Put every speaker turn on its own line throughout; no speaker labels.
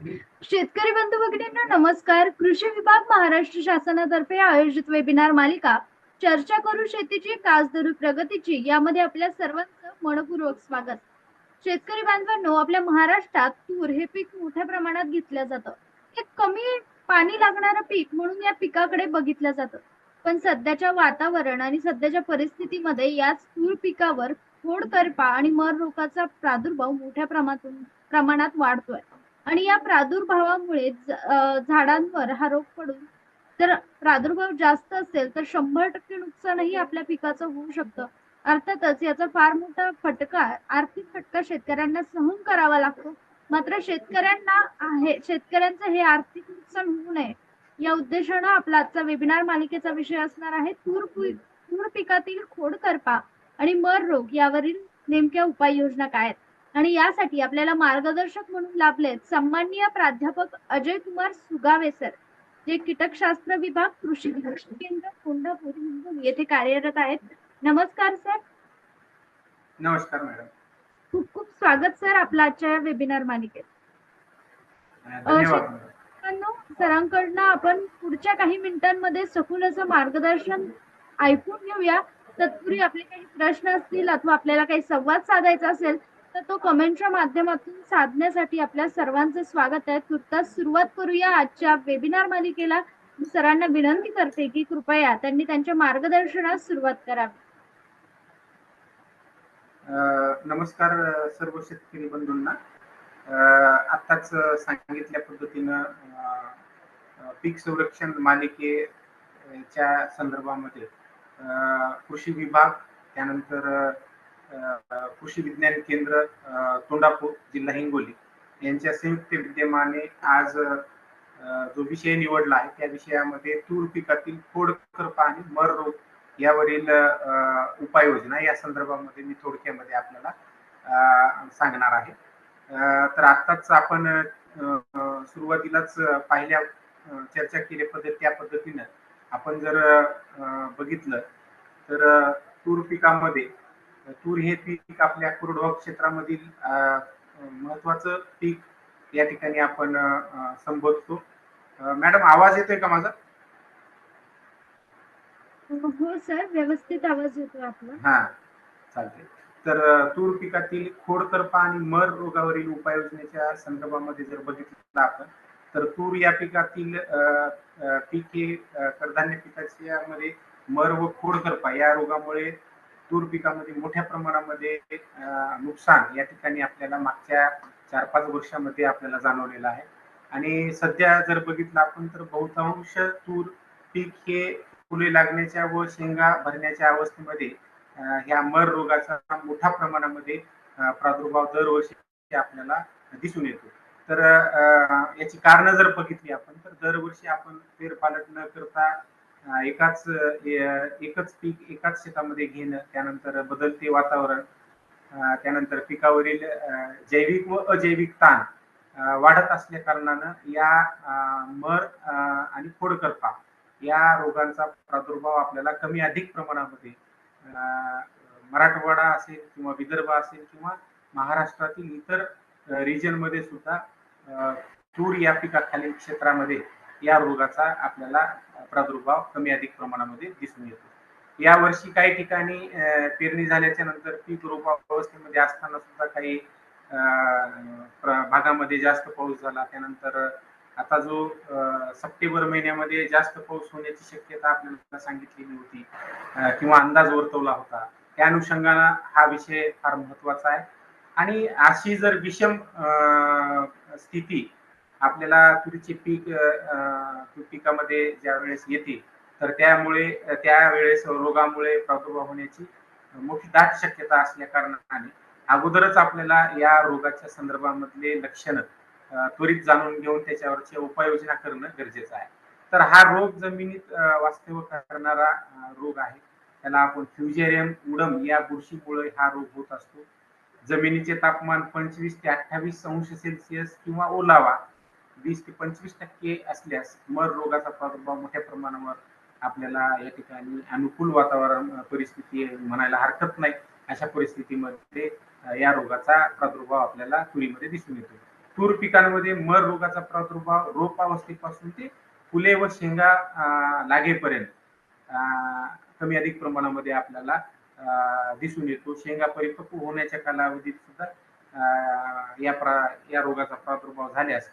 शेतकरी बंधू भगिनींना नमस्कार. कृषी विभाग महाराष्ट्र शासनातर्फे आयोजित वेबिनार मालिका चर्चा करू शेतीची कास धरू प्रगतीची यामध्ये आपल्या सर्वांचं मनपूर्वक स्वागत. शेतकरी बांधवांनो आपल्या महाराष्ट्रात तूर हे पीक मोठ्या प्रमाणात घेतलं जातं. हे कमी पाणी लागणारं पीक म्हणून या पिकाकडे बघितलं जातं. पण सध्याच्या वातावरण आणि सध्याच्या परिस्थितीमध्ये याच तूर पिकावर खोड करपा आणि मर रोगाचा प्रादुर्भाव मोठ्या प्रमाणातून प्रमाणात वाढतोय. आणि या प्रादुर्भावामुळे झाडांवर हा रोग पडून जर प्रादुर्भाव जास्त असेल तर शंभर टक्के नुकसानही आपल्या पिकाचं होऊ शकतं. अर्थातच याचा फार मोठा फटका आर्थिक फटका शेतकऱ्यांना सहन करावा लागतो. मात्र शेतकऱ्यांना आहे शेतकऱ्यांचं हे आर्थिक नुकसान होऊ नये. या उद्देशानं आपला आजचा वेबिनार मालिकेचा विषय असणार आहे तूर तूर पिकातील खोड करपा आणि मर रोग यावरील नेमक्या उपाययोजना काय आहेत? आणि यासाठी आपल्याला मार्गदर्शक म्हणून लाभलेत सन्माननीय प्राध्यापक अजय कुमार सुगावे सर जे कीटकशास्त्र विभाग कृषी केंद्र कोंढापूर हिंगोली येथे कार्यरत आहेत. नमस्कार सर.
नमस्कार मॅडम.
खूप खूप स्वागत सर आपल्या आजच्या या वेबिनार मालिकेत. सरांकडनं आपण पुढच्या काही मिनिटांमध्ये सखोल असं मार्गदर्शन ऐकून घेऊया. तत्पूर्वी आपले काही प्रश्न असतील अथवा आपल्याला काही संवाद साधायचा असेल तर तो कमेंटच्या माध्यमातून साधण्यासाठी आपल्या सर्वांचं स्वागत आहे. तुर्तास सुरुवात करूया आजच्या वेबिनार मालिकेला मी सरांना विनंती करते की कृपया त्यांनी त्यांच्या मार्गदर्शनास सुरुवात करावी
नमस्कार सर्व शेतकरी बंधूंना. आताच सांगितल्या पद्धतीनं पीक संरक्षण मालिकेच्या संदर्भामध्ये कृषी विभाग त्यानंतर कृषी विज्ञान केंद्र तोंडापूर जिल्हा हिंगोली. यांच्या संयुक्त विद्यमाने आज जो विषय निवडला आहे त्या विषयामध्ये तूर पिकातील खोड करपा आणि मर रोग यावरील उपाययोजना या संदर्भामध्ये मी थोडक्यामध्ये आपल्याला सांगणार आहे. तर आत्ताच आपण सुरुवातीलाच पाहिल्या चर्चा केली पद्धत त्या पद्धतीनं आपण जर बघितलं तर तूर पिकामध्ये तूर हे पीक आपल्या कोरडवाहू क्षेत्रामधील महत्वाचं पीक या ठिकाणी आपण संबोधतो. मॅडम आवाज येतोय का माझा?
हो सर व्यवस्थित आवाज येतो आपला.
हा चालते तर तूर पिकातील खोडकरपा आणि मर रोगावरील उपाययोजनेच्या संदर्भामध्ये जर बघितलं आपण तर तूर या पिकातील पीक हे कडधान्य पिकाच्या मध्ये मर व खोडकरपा या रोगामुळे तूर पिकामध्ये मोठ्या प्रमाणामध्ये नुकसान या ठिकाणी आपल्याला मागच्या चार पाच वर्षामध्ये आपल्याला जाणवलेलं आहे. आणि सध्या जर बघितलं आपण तर बहुतांश तूर पीक हे फुले लागण्याच्या व शेंगा भरण्याच्या अवस्थेमध्ये ह्या मर रोगाचा मोठ्या प्रमाणामध्ये प्रादुर्भाव दरवर्षी आपल्याला दिसून येतो. तर याची कारण जर बघितली आपण तर दरवर्षी आपण फेरपालट न करता एकाच एकच पीक एकाच शेतामध्ये घेणं त्यानंतर बदलते वातावरण त्यानंतर पिकावरील जैविक व अजैविक ताण वाढत असल्या कारणानं या मर आणि खोडकरपा या रोगांचा प्रादुर्भाव आपल्याला कमी अधिक प्रमाणामध्ये मराठवाडा असेल किंवा विदर्भ असेल किंवा महाराष्ट्रातील इतर रिजनमध्ये सुद्धा तूर या पिकाखालील क्षेत्रामध्ये या रोगाचा आपल्याला प्रादुर्भाव कमी अधिक प्रमाणामध्ये दिसून येतो. या वर्षी काही ठिकाणी पेरणी झाल्याच्यानंतर पीक रोपावस्थेमध्ये असताना सुद्धा काही भागामध्ये जास्त पाऊस झाला. त्यानंतर आता जो सप्टेंबर महिन्यामध्ये जास्त पाऊस होण्याची शक्यता आपल्याला सांगितलेली होती किंवा अंदाज वर्तवला होता त्या अनुषंगानं हा विषय फार महत्त्वाचा आहे. आणि अशी जर विषम स्थिती आपल्याला तुरीचे पीक पिकामध्ये ज्या वेळेस येते तर त्यामुळे त्यावेळेस रोगामुळे प्रादुर्भाव होण्याची मोठी दाट शक्यता असल्या कारणाने अगोदरच आपल्याला या रोगाच्या संदर्भामधले लक्षणं त्वरित जाणून घेऊन त्याच्यावरची उपाययोजना करणं गरजेचं आहे. तर हा रोग जमिनीत अ, वास्तव्य करणारा रोग आहे. त्याला आपण फ्युजेरियम उडम या बुरशीमुळे हा रोग होत असतो. जमिनीचे तापमान पंचवीस ते अठ्ठावीस अंश सेल्सिअस किंवा ओलावा वीस ते पंचवीस टक्के असल्यास मर रोगाचा प्रादुर्भाव मोठ्या प्रमाणावर आपल्याला या ठिकाणी अनुकूल वातावरण परिस्थिती म्हणायला हरकत नाही. अशा परिस्थितीमध्ये या रोगाचा प्रादुर्भाव आपल्याला तुरीमध्ये दिसून येतो. तूर पिकांमध्ये मर रोगाचा प्रादुर्भाव रोप अवस्थेपासून ते फुले व शेंगा लागेपर्यंत कमी अधिक प्रमाणामध्ये आपल्याला दिसून येतो. शेंगा परिपक्व होण्याच्या कालावधीत सुद्धा या प्रा या रोगाचा प्रादुर्भाव झाल्यास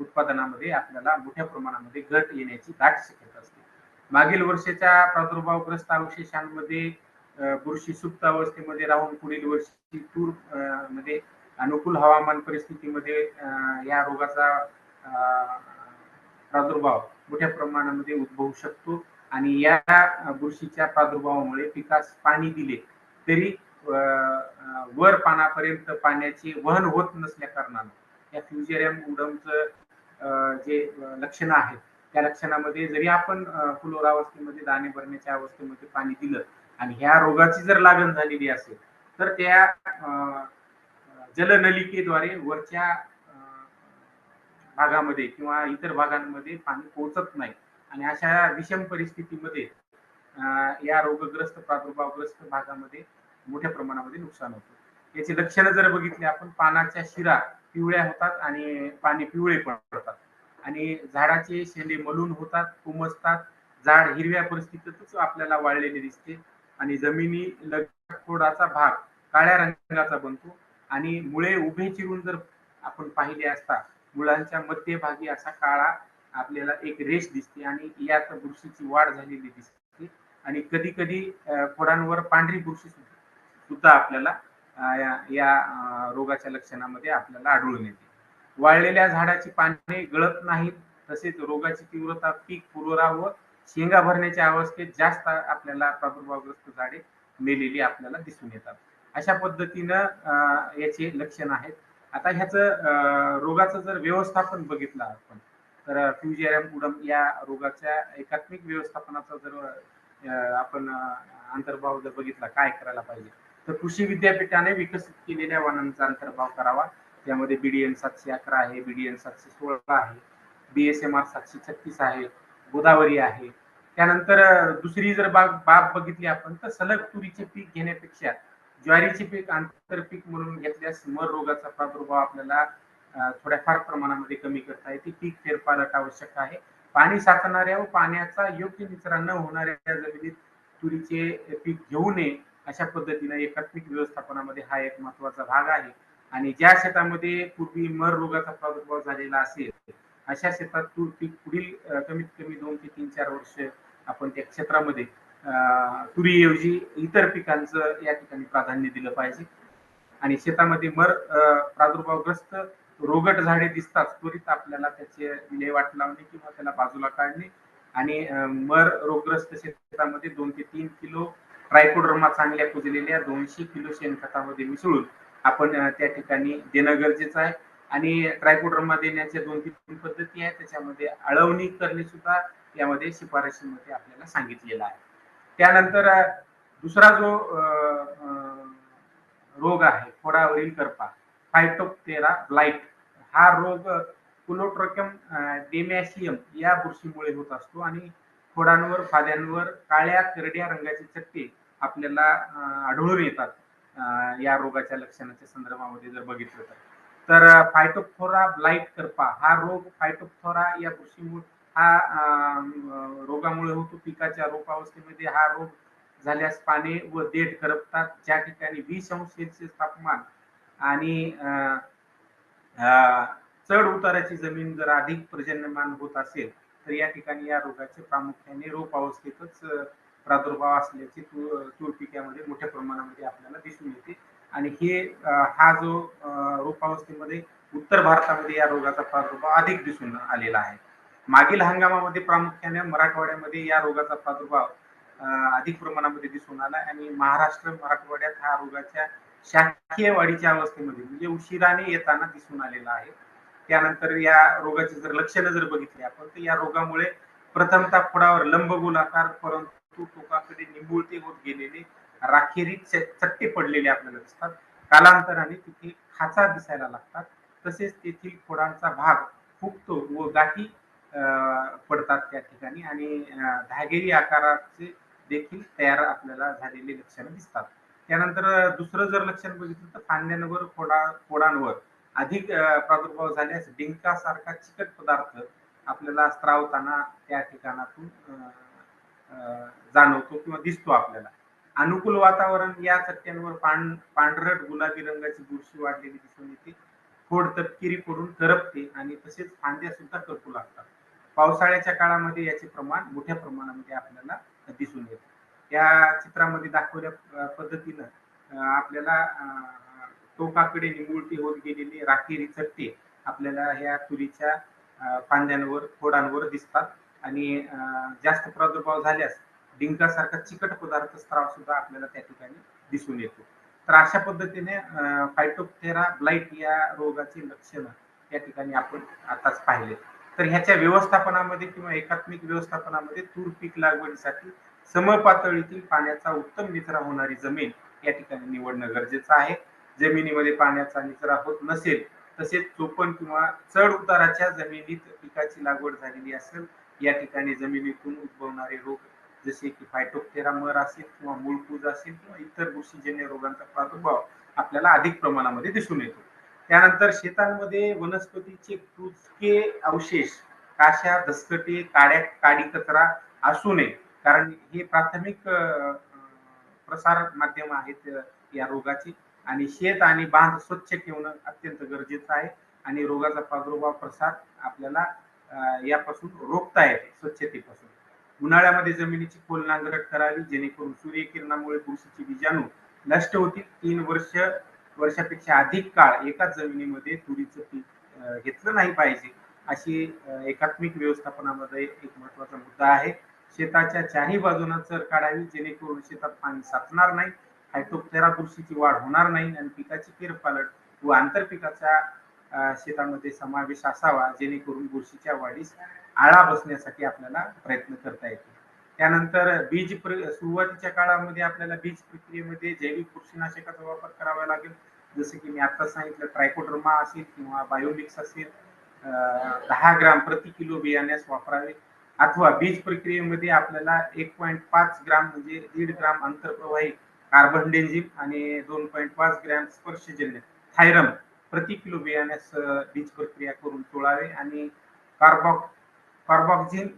उत्पादनामध्ये आपल्याला मोठ्या प्रमाणामध्ये घट येण्याची दाट शक्यता असते. मागील वर्षाच्या प्रादुर्भावग्रस्त अवशेषांमध्ये बुरशी सुप्त अवस्थेमध्ये राहून पुढील वर्षी तूरमध्ये अनुकूल हवामान परिस्थितीमध्ये या रोगाचा प्रादुर्भाव मोठ्या प्रमाणामध्ये उद्भवू शकतो आणि या बुरशीच्या प्रादुर्भावामुळे पिकास पाणी दिले तरी अं, वर पानापर्यंत पाण्याचे वहन होत नसल्या कारणानं या फ्युजेरियम उडमचं जे लक्षणं आहेत त्या लक्षणामध्ये जरी आपण फुलोरावस्थेमध्ये दाणे भरण्याच्या अवस्थेमध्ये पाणी दिलं आणि ह्या रोगाची जर लागण झालेली असेल तर त्या जलनलिकेद्वारे वरच्या भागामध्ये किंवा इतर भागांमध्ये पाणी पोहोचत नाही. आणि अशा विषम परिस्थितीमध्ये या रोगग्रस्त प्रादुर्भावग्रस्त भागामध्ये मोठ्या प्रमाणामध्ये नुकसान होतं. याची लक्षणं जर बघितली आपण पानाच्या शिरा पिवळ्या होतात आणि पाणी पिवळे पडतात. आणि झाडाचे शेंडे मलून होतात कुमजतात झाड हिरव्या परिस्थितीतच आपल्याला वाळलेले दिसते. आणि जमिनी खोडाचा भाग काळ्या रंगाचा बनतो. आणि मुळे उभे चिरून जर आपण पाहिले असता मुळांच्या मध्यभागी असा काळा आपल्याला एक रेष दिसते आणि यात बुरशीची वाढ झालेली दिसते. आणि कधी कधी खोडांवर पांढरी बुरशी सुद्धा आपल्याला या- या रोगाच्या लक्षणामध्ये आपल्याला आढळून येते. वाळलेल्या झाडाची पाने गळत नाहीत तसेच रोगाची तीव्रता पीक पुरोरा व शेंगा भरण्याच्या अवस्थेत जास्त आपल्याला प्रादुर्भावग्रस्त झाडे मेलेली आपल्याला दिसून येतात. अशा पद्धतीनं याचे लक्षण आहेत. आता ह्याचं अं, रोगाचं जर व्यवस्थापन बघितलं आपण तर फ्युजेरियम उडम या रोगाच्या एकात्मिक व्यवस्थापनाचा जर आपण अंतर्भाव जर बघितला काय करायला पाहिजे? तर कृषी विद्यापीठाने विकसित केलेल्या वाहनांचा अंतर्भाव करावा. त्यामध्ये बीडीएन सातशे अकरा आहे बीडीएन सातशे सोळा आहे बीएसएमआर सातशे छत्तीस आहे गोदावरी आहे. त्यानंतर दुसरी जर बाग बाग बघितली आपण तर सलग तुरीचे पीक घेण्यापेक्षा ज्वारीचे पीक आंतरपीक म्हणून घेतल्यास मर रोगाचा प्रादुर्भाव आपल्याला थोड्याफार प्रमाणामध्ये कमी करता येते. पीक फेरपालट आवश्यक आहे. पाणी साचणाऱ्या व पाण्याचा योग्य निचरा न होणाऱ्या जमिनीत तुरीचे पीक घेऊ नये. अशा पद्धतीने एकात्मिक व्यवस्थापनामध्ये हा एक महत्त्वाचा भाग आहे. आणि ज्या शेतामध्ये पूर्वी मर रोगाचा प्रादुर्भाव झालेला असेल अशा शेतात तूर पीक पुढील कमीत कमी दोन ते तीन चार वर्ष आपण त्या क्षेत्रामध्ये अं, तुरीऐवजी इतर पिकांचं या ठिकाणी प्राधान्य दिलं पाहिजे. आणि शेतामध्ये मर प्रादुर्भावग्रस्त रोगट झाडे दिसतात त्वरित आपल्याला त्याचे विल्हेवाट लावणे किंवा त्याला बाजूला काढणे. आणि मर रोगग्रस्त शेतामध्ये दोन ते तीन किलो ट्रायकोडर्मा चांगल्या कुजलेल्या दोनशे किलो शेणखतामध्ये मिसळून आपण त्या ठिकाणी देणं गरजेचं आहे. आणि ट्रायकोडर्मा देण्याच्या दोन तीन पद्धती आहेत. त्याच्यामध्ये अळवणी करणे सुद्धा यामध्ये शिफारशीमध्ये आपल्याला सांगितलेलं आहे. त्यानंतर दुसरा जो रोग आहे फोडावरील करपा फायटोप्टेरा ब्लाइट हा रोग कुलोट्रोकम डेमॅशियम या बुरशीमुळे होत असतो. आणि फोडांवर फाद्यांवर काळ्या करड्या रंगाचे चट्टे आपल्याला आढळून येतात या रोगाच्या लक्षणाच्या संदर्भामध्ये जर बघितलं तर. तर फायटोफोरा ब्लाइट करपा हा रोग फायटोफोरा या बुरशीमुळे हा रोगामुळे होतो. पिकाच्या रोपावस्थेमध्ये हा रोग झाल्यास पाने व देठ करपतात. ज्या ठिकाणी वीस अंश सेल्सिअस तापमान आणि अं, चढ उताराची जमीन जर अधिक पर्जन्यमान होत असेल तर या ठिकाणी या रोगाचे प्रामुख्याने रोप अवस्थेतच प्रादुर्भाव असल्याचे तूर पिकामध्ये मोठ्या प्रमाणामध्ये आपल्याला दिसून येते. आणि हे हा जो रोपावस्थेमध्ये उत्तर भारतामध्ये या रोगाचा प्रादुर्भाव अधिक दिसून आलेला आहे. मागील हंगामामध्ये प्रामुख्याने मराठवाड्यामध्ये या रोगाचा प्रादुर्भाव अधिक प्रमाणामध्ये दिसून आला. आणि महाराष्ट्र मराठवाड्यात हा रोगाच्या शाकीय वाढीच्या अवस्थेमध्ये म्हणजे उशिराने येताना दिसून आलेला आहे. त्यानंतर या रोगाची जर लक्षणं जर बघितली आपण तर या रोगामुळे प्रथमतः खोडावर लंबगोलाकार परंतु टोकाकडे निंबुळते होत गेलेले राखेरी चट्टे पडलेले आपल्याला दिसतात. कालांतराने तिथे खाचा दिसायला लागतात. तसेच तेथील खोडांचा भाग फुगतो व गाठी अं, पडतात त्या ठिकाणी आणि धागेरी आकाराचे देखील तयार आपल्याला झालेले लक्षणं दिसतात. त्यानंतर दुसरं जर लक्षण बघितलं तर फांद्यांवर खोडा खोडांवर अधिक प्रादुर्भाव झाल्यास डिंकासारखा चिकट पदार्थ आपल्याला स्त्रावताना त्या ठिकाणातून जाणवतो किंवा दिसतो आपल्याला. अनुकूल वातावरण या चट्ट्यांवर पांढ पांढरट गुलाबी रंगाची बुरशी वाढलेली दिसून येते. खोड तपकिरी पडून करपते आणि तसेच फांद्या सुद्धा करपू लागतात. पावसाळ्याच्या काळामध्ये याचे प्रमाण मोठ्या प्रमाणामध्ये आपल्याला दिसून येते. या चित्रामध्ये दाखवल्या पद्धतीनं आपल्याला टोकाकडे निमुळती होत गेलेली राखेरी चट्टे आपल्याला ह्या तुरीच्या फांद्यांवर खोडांवर दिसतात. आणि जास्त प्रादुर्भाव झाल्यास डिंकासारखा चिकट पदार्थ स्त्राव सुद्धा आपल्याला त्या ठिकाणी दिसून येतो. तर अशा पद्धतीने फायटोथेरा ब्लाइट या रोगाची लक्षणं या ठिकाणी आपण आताच पाहिले. तर ह्याच्या व्यवस्थापनामध्ये किंवा एकात्मिक व्यवस्थापनामध्ये तूर पीक लागवडीसाठी समपातळीतील पाण्याचा उत्तम निचरा होणारी जमीन या ठिकाणी निवडणं गरजेचं आहे. जमिनीमध्ये पाण्याचा निचरा होत नसेल तसेच चोपण किंवा चढ उताराच्या जमिनीत पिकाची लागवड झालेली असेल या ठिकाणी जमिनीतून उद्भवणारे रोग जसे की फायटोप्टेरा मर असेल किंवा मूळकूज असेल किंवा इतर बुरशीजन्य रोगांचा प्रादुर्भाव आपल्याला अधिक प्रमाणामध्ये दिसून येतो. त्यानंतर शेतांमध्ये वनस्पतीचे कुचके अवशेष काशा धसकटे काड्या काडी कचरा असू नये. कारण हे प्राथमिक प्रसार माध्यम आहेत या रोगाची. आणि शेत आणि बांध स्वच्छ ठेवणं अत्यंत गरजेचं आहे. आणि रोगाचा प्रादुर्भाव प्रसार आपल्याला यापासून रोखता येते स्वच्छतेपासून. उन्हाळ्यामध्ये जमिनीची खोल नांगरट करावी जेणेकरून सूर्यकिरणामुळे बुरशीची बीजाणू नष्ट होतील. तीन वर्ष वर्षापेक्षा अधिक काळ एकाच जमिनीमध्ये तुरीचं पीक घेतलं नाही पाहिजे अशी एकात्मिक व्यवस्थापनामध्ये एक महत्त्वाचा मुद्दा आहे. शेताच्या चारही बाजूना चर काढावी जेणेकरून शेतात पाणी साचणार नाही हायटोप्टेरा बुरशीची वाढ होणार नाही आणि पिकाची किरपालट व आंतरपिकाच्या शेतामध्ये समावेश असावा जेणेकरून बुरशीच्या वाढीस आळा बसण्यासाठी आपल्याला प्रयत्न करता येतील. त्यानंतर बीज प्र सुरुवातीच्या काळामध्ये आपल्याला बीज प्रक्रियेमध्ये जैविक बुरशीनाशकाचा वापर करावा लागेल. जसं की मी आता सांगितलं ट्रायकोड्रमा असेल किंवा बायोमिक्स असेल दहा ग्राम प्रति किलो बियाण्यास वापरावे. अथवा बीज प्रक्रियेमध्ये आपल्याला एक पॉईंट पाच ग्राम म्हणजे दीड ग्राम आंतरप्रवाही कार्बन डेंजिम आणि दोन पॉईंट पाच ग्रॅम स्पर्शजन्य थायरम प्रति किलो बियाण्यास बीज प्रक्रिया करून चोळावे आणि कार्बॉक कार्बॉक्झिन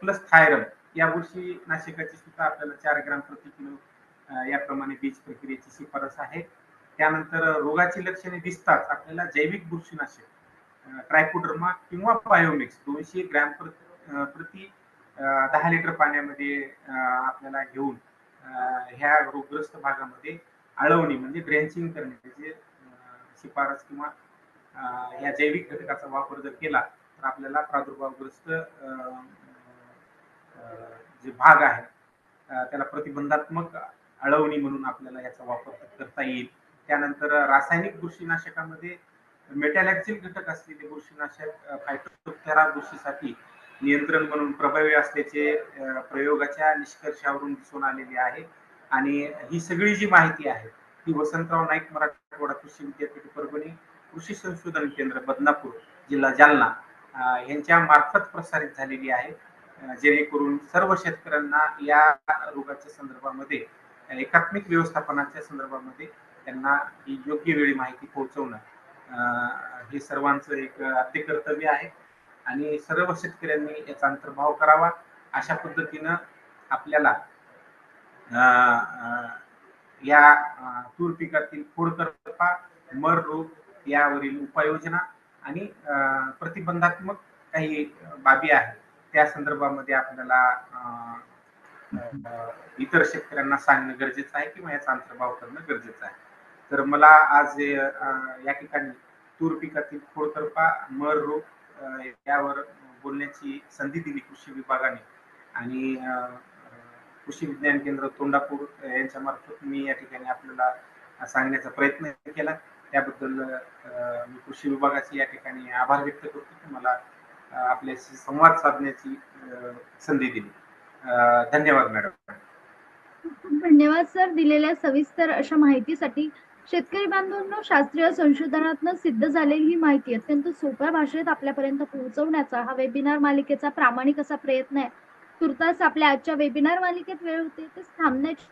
प्लस थायरम या बुरशी नाशिकाची सुद्धा आपल्याला चार ग्राम प्रति किलो याप्रमाणे बीज प्रक्रियेची शिफारस आहे. त्यानंतर रोगाची लक्षणे दिसताच आपल्याला जैविक बुरशीनाशक ट्रायकोडर्मा किंवा बायोमिक्स दोनशे ग्रॅम प्रति प्रति दहा लिटर पाण्यामध्ये आपल्याला घेऊन ह्या रोगग्रस्त भागामध्ये आळवणी म्हणजे ड्रेंचिंग करणे त्याची शिफारस किंवा या जैविक घटकाचा वापर जर केला तर आपल्याला प्रादुर्भावग्रस्त जे भाग आहे त्याला प्रतिबंधात्मक अळवणी म्हणून आपल्याला याचा वापर करता येईल. त्यानंतर रासायनिक बुरशीनाशकामध्ये मेटॅलॅक्सिल घटक असलेले बुरशीनाशक फायटोथेरा बुरशीसाठी नियंत्रण म्हणून प्रभावी असल्याचे प्रयोगाच्या निष्कर्षावरून दिसून आलेले आहे. आणि ही सगळी जी माहिती आहे ती वसंतराव नाईक मराठवाडा कृषी विद्यापीठ परभणी कृषी संशोधन केंद्र बदनापूर जिल्हा जालना यांच्या मार्फत प्रसारित झालेली आहे. जेणेकरून सर्व शेतकऱ्यांना या रोगाच्या संदर्भामध्ये एकात्मिक व्यवस्थापनाच्या संदर्भामध्ये त्यांना ही योग्य वेळी माहिती पोहोचवणं अं, हे सर्वांचं एक आद्य कर्तव्य आहे. आणि सर्व शेतकऱ्यांनी याचा अंतर्भाव करावा अशा पद्धतीनं आपल्याला अं, या तूर पिकातील खोडकरपा मर रोग यावरील उपाययोजना आणि अं, प्रतिबंधात्मक काही बाबी आहेत. त्या संदर्भामध्ये आपल्याला अं, इतर शेतकऱ्यांना सांगणं गरजेचं आहे किंवा याचा अंतर्भाव करणं गरजेचं आहे. तर मला आज या ठिकाणी तूर पिकातील खोडकरपा मर रोग यावर बोलण्याची संधी दिली कृषी विभागाने. आणि अं, कृषी विज्ञान केंद्र तोंडापूर यांच्या मार्फत मी या ठिकाणी आपल्याला सांगण्याचा प्रयत्न केला. त्याबद्दल मी कृषी विभागाचे या ठिकाणी आभार व्यक्त करतो मला आपल्याशी संवाद साधण्याची संधी दिली. धन्यवाद मॅडम.
धन्यवाद सर दिलेल्या सविस्तर अशा माहितीसाठी. शेतकरी बांधवांना शास्त्रीय संशोधनातून सिद्ध झालेली ही माहिती अत्यंत सोप्या भाषेत आपल्यापर्यंत पोहोचवण्याचा हा वेबिनार मालिकेचा प्रामाणिक असा प्रयत्न आहे. तुर्तास आपल्या आजच्या वेबिनार मालिकेत वेळ होते. तर थांबण्याची